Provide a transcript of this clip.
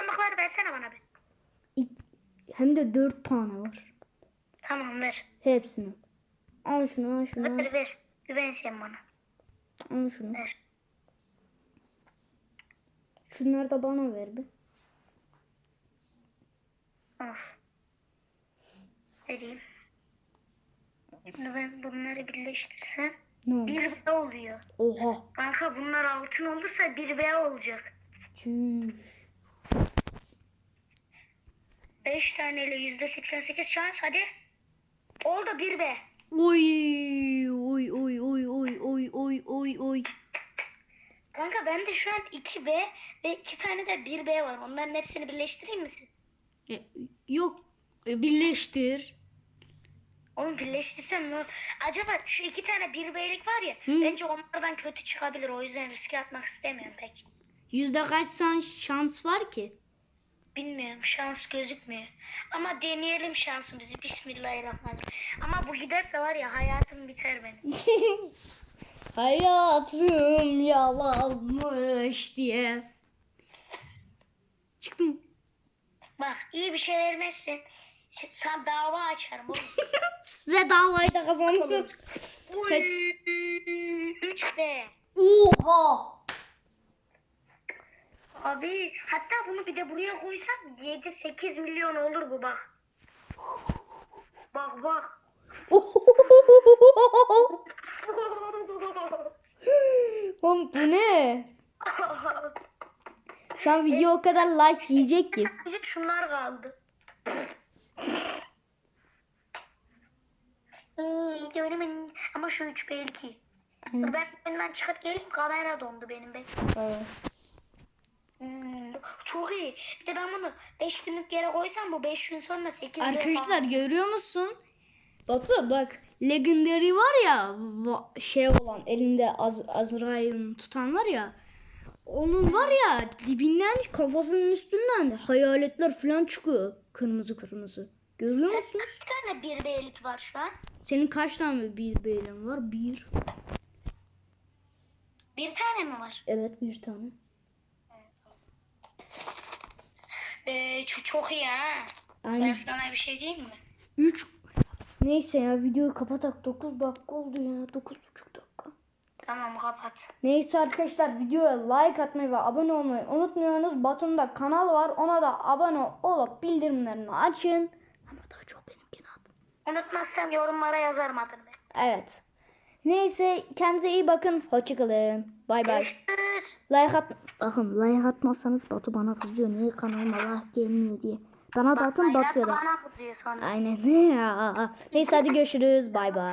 sandıkları versene bana bir. Hem de dört tane var. Tamam ver. Hepsini. Al şunu al şunu al, Ver ver. Güven sen bana. al şunu. Ver. Şunları da bana ver bir. Of. Vereyim. Şimdi ben bunları birleştirsem Ne oldu? bir V oluyor. Oha. Kanka bunlar altın olursa bir V olacak. Çüş. 5 taneyle yüzde 88 şans hadi. Oldu bir V. Oy oy oy oy oy oy oy oy oy. Kanka bende şu an 2 V ve 2 tane de 1 V var. Onların hepsini birleştireyim mi siz? E, yok. E, birleştir. Oğlum birleştirsem ne? Acaba şu iki tane bir V'lik var ya. Hı. Bence onlardan kötü çıkabilir. O yüzden riske atmak istemiyorum pek. Yüzde kaç şans var ki? Bilmiyorum şans gözükmüyor. Ama deneyelim şansımızı. Bismillahirrahmanirrahim. Ama bu giderse var ya hayatım biter benim. Hayatım yalanmış diye. Çıktım. Bak iyi bir şey vermezsin. Sen dava açarım oğlum. Ve davayı da kazandım. Uy, 3 V. Oha. Abi hatta bunu bir de buraya koysam 7-8 milyon olur bu bak. Bak bak. Oğlum bu ne? Şu an video o kadar like yiyecek ki. Şunlar kaldı. İyi görümün ama şu üç belki. Ben benden çıkıp geleyim kamera dondu benim be. Evet. Hmm, çok iyi. Bir de ben bunu 5 günlük yere koysam bu 5 gün sonra 8 Arkadaşlar görüyor musun? Batu bak Legendary var ya şey olan elinde Az Azrail'in tutan var ya onun var ya dibinden kafasının üstünden hayaletler falan çıkıyor kırmızı kırmızı. Görüyor musunuz? Bir tane bir beylik var şu an. Senin kaç tane bir beylin var? Bir. Bir tane mi var? Evet bir tane. Ee, çok, çok iyi ha. Ben Aynen. sana bir şey diyeyim mi? Üç. Neyse ya videoyu kapatak 9 dakika oldu ya. 9,5 dakika. Tamam kapat. Neyse arkadaşlar videoya like atmayı ve abone olmayı unutmuyorsunuz. Batu'nda kanal var. Ona da abone olup bildirimlerini açın. Ama daha çok benimkini atın. Unutmazsam yorumlara yazarım adını. Evet. Neyse kendinize iyi bakın. Hoşçakalın. Bay bay. Like at Bakın like atmazsanız Batu bana kızıyor. Niye kanalıma like gelmiyor diye. Bana da atın sonra. Aynen. Neyse hadi görüşürüz. Bay bay.